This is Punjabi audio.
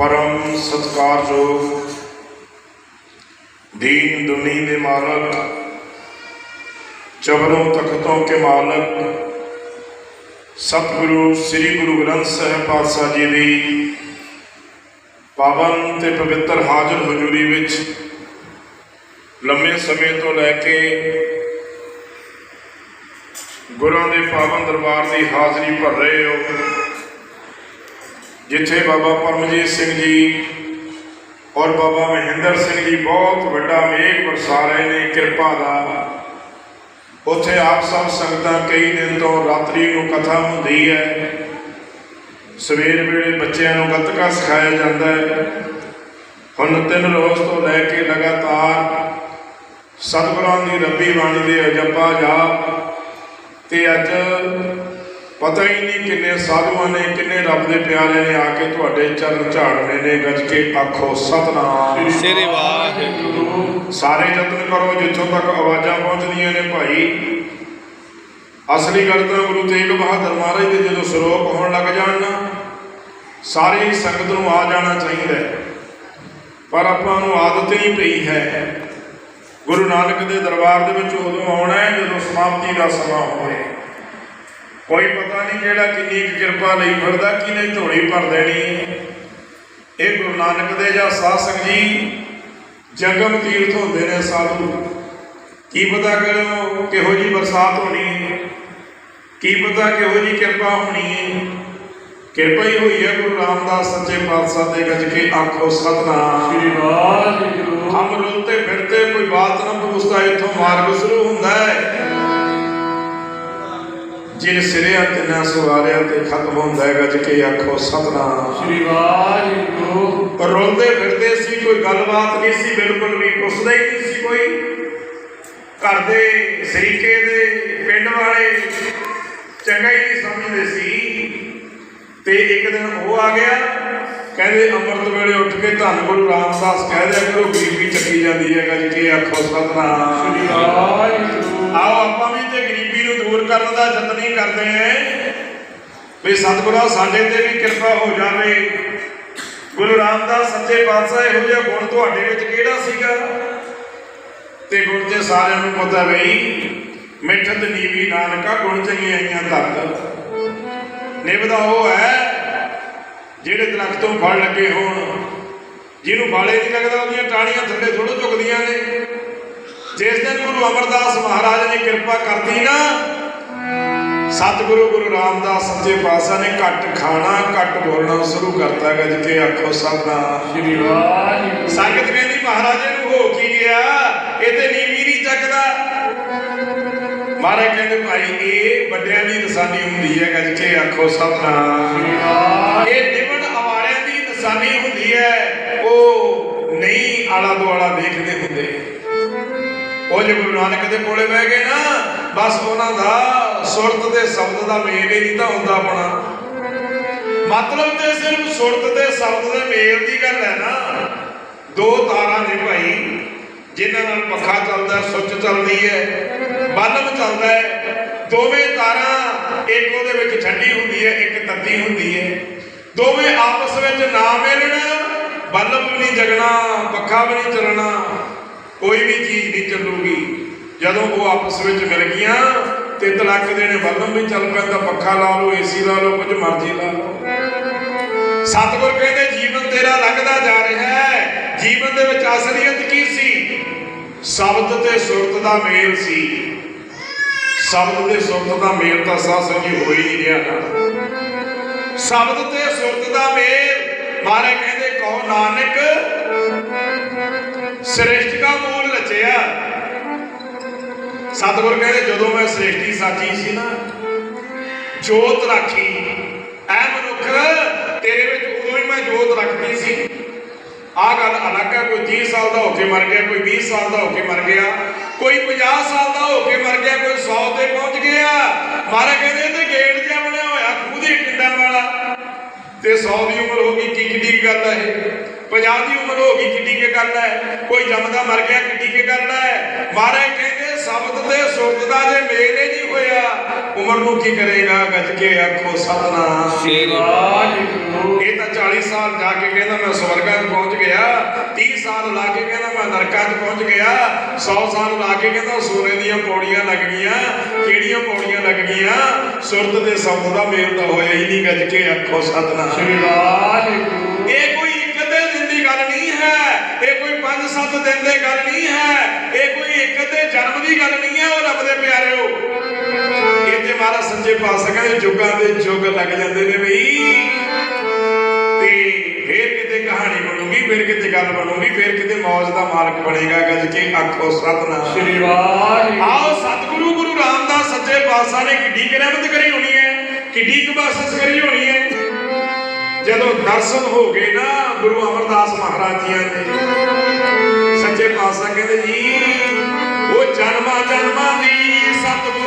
ਪਰਮ ਸਤਿਕਾਰਯੋਗ ਦੀਨ ਦੁਨੀ ਦੇ ਮਾਲਕ, ਚਬਰੋਂ ਤਖਤੋਂ ਕੇ ਮਾਲਕ, ਸਤਿਗੁਰੂ, ਸ੍ਰੀ ਗੁਰੂ ਗ੍ਰੰਥ ਸਾਹਿਬ ਪਾਤਸ਼ਾਹ ਜੀ ਦੀ ਪਾਵਨ ਤੇ ਪਵਿੱਤਰ ਹਾਜ਼ਰ ਹਜ਼ੂਰੀ ਵਿੱਚ ਲੰਮੇ ਸਮੇਂ ਤੋਂ ਲੈ ਕੇ ਗੁਰਾਂ ਦੇ ਪਾਵਨ ਦਰਬਾਰ ਦੀ ਹਾਜ਼ਰੀ ਭਰ ਰਹੇ ਹੋ। ਜਿੱਥੇ ਬਾਬਾ ਪਰਮਜੀਤ ਸਿੰਘ ਜੀ ਔਰ ਬਾਬਾ ਮਹਿੰਦਰ ਸਿੰਘ ਜੀ ਬਹੁਤ ਵੱਡਾ ਮੇਘ ਵਰਸਾ ਰਹੇ ਨੇ, ਕਿਰਪਾ ਦਾ। ਉੱਥੇ ਆਪ ਸਭ ਸੰਗਤਾਂ ਕਈ ਦਿਨ ਤੋਂ ਰਾਤਰੀ ਨੂੰ ਕਥਾ ਹੁੰਦੀ ਹੈ। ਸਵੇਰ ਵੇਲੇ ਬੱਚਿਆਂ ਨੂੰ ਗੱਤਕਾ ਸਿਖਾਇਆ ਜਾਂਦਾ ਹੈ। ਹੁਣ ਤਿੰਨ ਰੋਜ਼ ਤੋਂ ਲੈ ਕੇ ਲਗਾਤਾਰ ਸਤਿਗੁਰਾਂ ਦੀ ਰੱਬੀ ਬਾਣੀ ਦੇ ਅਜੱਪਾ ਜਾ ਤੇ ਅੱਜ ਪਤਾ ਹੀ ਨਹੀਂ ਕਿੰਨੇ ਸਾਧੂਆਂ ਨੇ ਕਿੰਨੇ ਰੱਬ ਦੇ ਪਿਆਰੇ ਨੇ ਆ ਕੇ ਤੁਹਾਡੇ ਚਰਨ ਝਾੜਨੇ ਨੇ ਗੱਜ ਕੇ ਆਖੋ ਸਤਨਾਮ। ਸ੍ਰੀ ਵਾਹਿਗੁਰੂ। ਸਾਰੇ ਯਤਨ ਕਰੋ ਜਿੱਥੋਂ ਤੱਕ ਆਵਾਜ਼ਾਂ ਪਹੁੰਚਦੀਆਂ ਨੇ ਭਾਈ। ਅਸਲੀ ਗੱਲ ਤਾਂ ਗੁਰੂ ਤੇਗ ਬਹਾਦਰ ਮਹਾਰਾਜ ਦੇ ਜਦੋਂ ਸਰੋਪ ਹੋਣ ਲੱਗ ਜਾਣ ਨਾ ਸਾਰੀ ਸੰਗਤ ਨੂੰ ਆ ਜਾਣਾ ਚਾਹੀਦਾ। ਪਰ ਆਪਾਂ ਨੂੰ ਆਦਤ ਨਹੀਂ ਪਈ ਹੈ। ਗੁਰੂ ਨਾਨਕ ਦੇ ਦਰਬਾਰ ਦੇ ਵਿੱਚ ਉਦੋਂ ਆਉਣਾ ਹੈ ਜਦੋਂ ਸਮਾਪਤੀ ਦਾ ਸਮਾਂ ਹੋਵੇ। ਕੋਈ ਪਤਾ ਨਹੀਂ ਕਿਹੜਾ ਕਿੰਨੀ ਕਿਰਪਾ ਲਈ ਫਿਰਦਾ ਕਿਨੇ ਝੋਲੀ ਭਰ ਦੇਣੀ। ਇਹ ਗੁਰੂ ਨਾਨਕ ਦੇ ਜਾਂ ਸਾਧ ਸੰਗਤ ਜੀ ਜੰਗਮ ਤੀਰਥ ਹੁੰਦੇ ਨੇ ਸਾਧੂ। ਕੀ ਪਤਾ ਕਿਹੋ ਕਿਹੋ ਜੀ ਬਰਸਾਤ ਹੋਣੀ ਹੈ ਕੀ ਪਤਾ ਕਿਹੋ ਜੀ ਕਿਰਪਾ ਹੋਣੀ ਹੈ। ਕਿਰਪਾ ਹੀ ਹੋਈ ਹੈ ਗੁਰੂ ਰਾਮਦਾਸ ਸੱਚੇ ਪਾਤਸ਼ਾਹ ਦੇ ਗੱਜ ਕੇ ਆਖੋ ਸਤਨਾਮ। ਸ੍ਰੀ ਵਾਹਿਗੁਰੂ। ਹਮ ਰੁਲਤੇ ਫਿਰਤੇ ਕੋਈ ਬਾਤ ਨਾ ਪੁੱਛਦਾ ਇੱਥੋਂ ਮਾਰਗ ਸ਼ੁਰੂ ਹੁੰਦਾ ਹੈ। ਜਿਨ ਸਿਰਿਆ ਤਿੰਨਾ ਸਵਾਰਿਆ ਤੇ ਖਤਮ ਹੁੰਦਾ ਹੈ ਗੱਜ ਕੇ ਆਖੋ ਸਤਨਾਮ। ਸ੍ਰੀ ਵਾਹਿਗੁਰੂ। ਰੋਲਦੇ ਫਿਰਦੇ ਸੀ ਕੋਈ ਗੱਲਬਾਤ ਨਹੀਂ ਸੀ ਬਿਲਕੁਲ ਵੀ ਪੁੱਛਦਾ ਹੀ ਨਹੀਂ ਸੀ ਕੋਈ। ਘਰ ਦੇ ਸਰੀਕੇ ਦੇ ਪਿੰਡ ਵਾਲੇ ਚੰਗਾ ਹੀ ਨਹੀਂ ਸਮਝਦੇ ਸੀ। ਤੇ ਇੱਕ ਦਿਨ ਉਹ ਆ ਗਿਆ ਕਹਿੰਦੇ ਅੰਮ੍ਰਿਤ ਵੇਲੇ ਉੱਠ ਕੇ ਧੰਨ ਗੁਰੂ ਰਾਮਦਾਸ ਕਹਿ ਦਿਆ ਕਰੋ ਗਰੀਬੀ ਚੱਕੀ ਜਾਂਦੀ ਹੈ ਗੱਜ ਕੇ ਆਖੋ ਸਤਨਾਮ। ਸ੍ਰੀ ਵਾਹਿਗੁਰੂ। ਆਓ ਆਪਾਂ ਵੀ ਤੇ ਗਰੀਬੀ ਨੂੰ ਦੂਰ ਕਰਨ ਦਾ ਯਤਨ ਹੀ ਕਰਦੇ ਆਂ ਵੀ ਸਤਿਗੁਰਾਂ, ਸਾਡੇ ਤੇ ਵੀ ਕਿਰਪਾ ਹੋ ਜਾਵੇ। ਗੁਰੂ ਰਾਮਦਾਸ ਸੱਚੇ ਪਾਤਸ਼ਾਹ ਇਹੋ ਜਿਹਾ ਗੁਣ ਤੁਹਾਡੇ ਵਿੱਚ ਕਿਹੜਾ ਸੀਗਾ? ਤੇ ਗੁਣ ਤੇ ਸਾਰਿਆਂ ਨੂੰ ਪਤਾ ਬਈ ਮਿੱਠਤ ਨੀਵੀ ਨਾਨਕਾ ਗੁਣ ਚੰਗੀਆਂ ਆਈਆਂ ਤੱਕ। ਉਹ ਹੈ, ਜਿਹੜੇ ਦਰਖਤੋਂ ਫਲ ਲੱਗੇ ਹੋਣ। ਜਿਹਨੂੰ ਫਾਲੇ ਨਹੀਂ ਲੱਗਦਾ, ਉਹਦੀਆਂ ਟਾਹਣੀਆਂ ਥੱਲੇ ਥੋੜ੍ਹਾ ਝੁਕਦੀਆਂ ਨੇ। ਜਿਸ ਦਿਨ ਗੁਰੂ ਅਮਰਦਾਸ ਮਹਾਰਾਜ ਨੇ ਕਿਰਪਾ ਕਰਤੀ ਨਾ, ਸਤਿਗੁਰੂ ਗੁਰੂ ਰਾਮਦਾਸ ਸੱਚੇ ਪਾਤਸ਼ਾਹ ਨੇ ਘੱਟ ਖਾਣਾ, ਘੱਟ ਬੋਲਣਾ ਸ਼ੁਰੂ ਕਰਤਾ ਗੱਜ ਕੇ ਆਖੋ ਸਤਨਾਮ ਸ੍ਰੀ ਵਾਹਿਗੁਰੂ। ਸੰਗਤ ਕਹਿੰਦੀ ਮਹਾਰਾਜੇ ਨੂੰ ਹੋ ਕੀ ਗਿਆ? ਇਹ ਤੇ ਨੀਵੀਂ ਨਹੀਂ ਚੱਕਦਾ। ਮਹਾਰਾਜ ਕਹਿੰਦੇ, ਭਾਈ, ਇਹ ਵੱਡਿਆਂ ਦੀ ਨਿਸ਼ਾਨੀ ਹੁੰਦੀ ਹੈ ਗੱਜ ਕੇ ਆਖੋ ਸਤਨਾਮ ਸ੍ਰੀ ਵਾਹਿਗੁਰੂ। ਇਹ ਨਿਵਣ ਅਵਾਰਿਆਂ ਦੀ ਨਿਸ਼ਾਨੀ ਹੁੰਦੀ ਹੈ, ਉਹ ਨਹੀਂ ਆਲਾ ਦੁਆਲਾ ਦੇਖਦੇ ਹੁੰਦੇ। ਉਹ ਜੇ ਗੁਰੂ ਨਾਨਕ ਦੇ ਕੋਲੇ ਬਹਿ ਗਏ ਨਾ, ਬਸ ਉਹਨਾਂ ਦਾ ਸੁਰਤ ਤੇ ਸ਼ਬਦ ਦਾ ਮੇਲ ਹੀ ਨਹੀਂ ਤਾਂ ਹੁੰਦਾ ਆਪਣਾ। ਮਤਲਬ ਤੇ ਸਿਰਫ ਸੁਰਤ ਤੇ ਸ਼ਬਦ ਦੇ ਮੇਲ ਦੀ ਗੱਲ ਹੈ ਨਾ। ਦੋ ਤਾਰਾਂ ਨੇ ਭਾਈ, ਜਿਨ੍ਹਾਂ ਨਾਲ ਪੱਖਾ ਚੱਲਦਾ, ਸੁੱਚ ਚੱਲਦੀ ਹੈ, ਬਲਬ ਚੱਲਦਾ ਹੈ। ਦੋਵੇਂ ਤਾਰਾਂ ਇੱਕ ਉਹਦੇ ਵਿੱਚ ਠੰਡੀ ਹੁੰਦੀ ਹੈ, ਇੱਕ ਤੱਤੀ ਹੁੰਦੀ ਹੈ। ਦੋਵੇਂ ਆਪਸ ਵਿੱਚ ਨਾ ਮਿਲਣ, ਬਲਬ ਵੀ ਨਹੀਂ ਜਗਣਾ, ਪੱਖਾ ਵੀ ਨਹੀਂ ਚੱਲਣਾ। ਕੋਈ ਵੀ ਚੀਜ਼ ਨਹੀਂ ਚੱਲੂਗੀ। ਜਦੋਂ ਉਹ ਆਪਸ ਵਿੱਚ ਮਿਲ ਗਈਆਂ, ਤੇ ਤਲਕਦੇ ਨੇ ਬਲਬ ਵੀ ਚੱਲ ਪੈਂਦਾ, ਪੱਖਾ ਲਾ ਲਓ ਏਸੀ ਲਾ ਲਓ, ਕੁਝ ਮਰਜ਼ੀ ਲਾ ਲਓ। ਸਤਿਗੁਰ ਕਹਿੰਦੇ, ਜੀਵਨ ਤੇਰਾ ਲੰਘਦਾ ਜਾ ਰਿਹਾ ਹੈ। ਜੀਵਨ ਦੇ ਵਿੱਚ ਅਸਲੀਅਤ ਕੀ ਸੀ? ਸ਼ਬਦ ਤੇ ਸੁਰਤ ਦਾ ਮੇਲ ਸੀ। ਸ਼ਬਦ ਤੇ ਸੁਰਤ ਦਾ ਮੇਲ ਤਾਂ ਸਾਹ ਸੰਗੀ ਹੋ ਹੀ ਨਹੀਂ ਰਿਹਾ ਨਾ। ਸ਼ਬਦ ਤੇ ਸੁਰਤ ਦਾ ਮੇਲ ਮਾਰੇ ਕਹਿੰਦੇ, ਕਹੋ, ਨਾਨਕ ਸ੍ਰੇਸ਼ਟ ਦਾ ਮੂਲ ਰਚਿਆ। ਸਤਿਗੁਰ ਕਹਿੰਦੇ, ਜਦੋਂ ਮੈਂ ਸ੍ਰੇਸ਼ਟੀ ਸਾਚੀ ਸੀ ਨਾ, ਜੋਤ ਰਾਖੀ। ਐ ਮਨੁੱਖ, ਤੇਰੇ ਵਿੱਚ ਉਦੋਂ ਹੀ ਮੈਂ ਜੋਤ ਰੱਖਦੀ ਸੀ। ਆਹ ਗੱਲ ਅਲੱਗ ਹੈ, ਕੋਈ 30 ਸਾਲ ਦਾ ਹੋ ਕੇ ਮਰ ਗਿਆ, ਕੋਈ 20 ਸਾਲ ਦਾ ਹੋ ਕੇ ਮਰ ਗਿਆ, ਕੋਈ 50 ਸਾਲ ਦਾ ਹੋ ਕੇ ਮਰ ਗਿਆ, ਕੋਈ 100 ਤੇ ਪਹੁੰਚ ਗਿਆ। ਮਾਰੇ ਕਹਿੰਦੇ ਤੇ ਗੇਟ ਜਿਹਾ ਬਣਿਆ ਹੋਇਆ, ਖੂਹ ਦੇ ਟਿੰਡਾਂ ਵਾਲਾ। ਤੇ 100 ਦੀ ਉਮਰ ਹੋ ਗਈ, ਕੀ ਕਿੱਡੀ ਕੁ ਗੱਲ ਹੈ ਇਹ? 50 ਦੀ ਉਮਰ ਹੋ ਗਈ ਕਿੱਡੀ ਕੀ ਗੱਲ ਹੈ? ਕੋਈ ਜੰਮਦਾ ਮਰ ਗਿਆ ਕਿੱਡੀ ਕੀ ਗੱਲ ਹੈ? ਮਹਾਰਾਜ ਕਹਿੰਦੇ ਸ਼ਬਦ ਤੇ ਸੁਰਤ ਦਾ ਜੇ ਮੇਲ ਹੀ ਨਹੀਂ ਹੋਇਆ ਉਮਰ ਨੂੰ ਕੀ ਕਰੇਗਾ ਗੱਜ ਕੇ ਆਖੋ ਸਤਨਾਮ। ਸ੍ਰੀ ਵਾਹਿਗੁਰੂ। ਇਹ ਤਾਂ 40 ਸਾਲ ਜਾ ਕੇ ਕਹਿੰਦਾ ਮੈਂ ਸਵਰਗਾਂ 'ਚ ਪਹੁੰਚ ਗਿਆ 30 ਸਾਲ ਲਾ ਕੇ ਕਹਿੰਦਾ ਮੈਂ ਨਰਕਾਂ 'ਚ ਪਹੁੰਚ ਗਿਆ 100 ਸਾਲ ਲਾ ਕੇ ਕਹਿੰਦਾ ਸੋਨੇ ਦੀਆਂ ਪੌੜੀਆਂ ਲੱਗ ਗਈਆਂ। ਕਿਹੜੀਆਂ ਪੌੜੀਆਂ ਲੱਗ ਗਈਆਂ? ਸੁਰਤ ਦੇ ਸ਼ਬਦ ਦਾ ਮੇਲ ਤਾਂ ਹੋਇਆ ਹੀ ਨਹੀਂ ਗੱਜ ਕੇ ਆਖੋ ਸਤਨਾਮ। ਸ੍ਰੀ ਵਾਹਿਗੁਰੂ। ਇਹ ਕੋਈ ਇੱਕ ਅੱਧੇ ਦਿਨ ਦੀ ਗੱਲ ਨਹੀਂ ਹੈ। ਇਹ ਕੋਈ 5-7 ਦਿਨ ਦੀ ਗੱਲ ਨਹੀਂ ਹੈ। ਇਹ ਕੋਈ ਇੱਕ ਅੱਧੇ ਜਨਮ ਦੀ ਗੱਲ ਨਹੀਂ ਹੈ ਉਹ ਰੱਬ ਦੇ ਪਿਆਰਿਓ। ਤੇ ਮਹਾਰਾਜ ਸੱਚੇ ਪਾਤਸ਼ਾਹ ਕਹਿੰਦੇ ਜੁਗਾਂ ਦੇ ਜੁਗ ਲੱਗ ਜਾਂਦੇ ਨੇ ਬਈ। ਤੇ ਫੇਰ ਕਿਤੇ ਕਹਾਣੀ ਬਣੂਗੀ ਫੇਰ ਕਿਤੇ ਗੱਲ ਬਣੂਗੀ ਫੇਰ ਕਿਤੇ ਮੌਜ ਦਾ ਮਾਲਕ ਬਣੇਗਾ ਗੱਜ ਕੇ ਆਖੋ ਸਤਨਾਮ। ਸ੍ਰੀ ਵਾਹਿਗੁਰੂ। ਆਓ ਸਤਿਗੁਰੂ ਗੁਰੂ ਰਾਮਦਾਸ ਸੱਚੇ ਪਾਤਸ਼ਾਹ ਨੇ ਕਿੱਡੀ ਕੁ ਰਹਿਮਤ ਕਰੀ ਹੋਣੀ ਹੈ ਕਿੱਡੀ ਕੁ ਬਖਸ਼ਿਸ਼ ਕਰੀ ਹੋਣੀ ਹੈ। ਜਦੋਂ ਦਰਸ਼ਨ ਹੋ ਗਏ ਨਾ ਗੁਰੂ ਅਮਰਦਾਸ ਮਹਾਰਾਜ ਜੀਆਂ ਨੇ ਸੱਚੇ ਪਾਤਸ਼ਾਹ ਕਹਿੰਦੇ ਜੀ, ਉਹ ਜਨਮਾਂ ਜਨਮਾਂ ਦੀ ਸਤਿ